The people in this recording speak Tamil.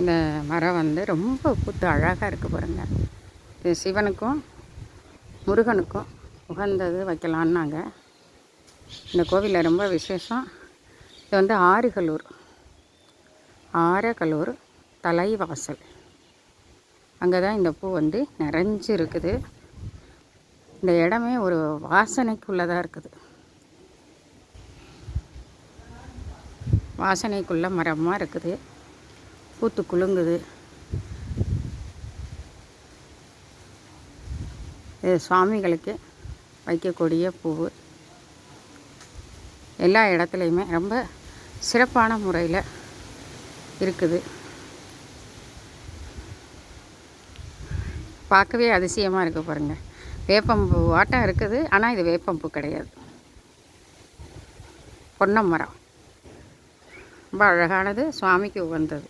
இந்த மரம் வந்து ரொம்ப பூத்து அழகாக இருக்குது பாருங்க. இது சிவனுக்கும் முருகனுக்கும் உகந்தது வைக்கலான்னாங்க. இந்த கோவிலில் ரொம்ப விசேஷம். இது வந்து ஆறுகளூர் ஆரகலூர் தலைவாசல். அங்கே தான் இந்த பூ வந்து நிறைஞ்சு இருக்குது இந்த இடமே ஒரு வாசனைக்குள்ளதாக இருக்குது. வாசனைக்குள்ள மரமாக இருக்குது. பூத்து குலுங்குது. இது சுவாமிகளுக்கு வைக்கக்கூடிய பூவு. எல்லா இடத்துலையுமே ரொம்ப சிறப்பான முறையில் இருக்குது. பார்க்கவே அதிசயமாக இருக்குது பாருங்கள் வேப்பம்பூ ஆட்டம் இருக்குது ஆனால் இது வேப்பம்பூ கிடையாது. பொன்னம் மரம். ரொம்ப அழகானது சுவாமிக்கு உகந்தது.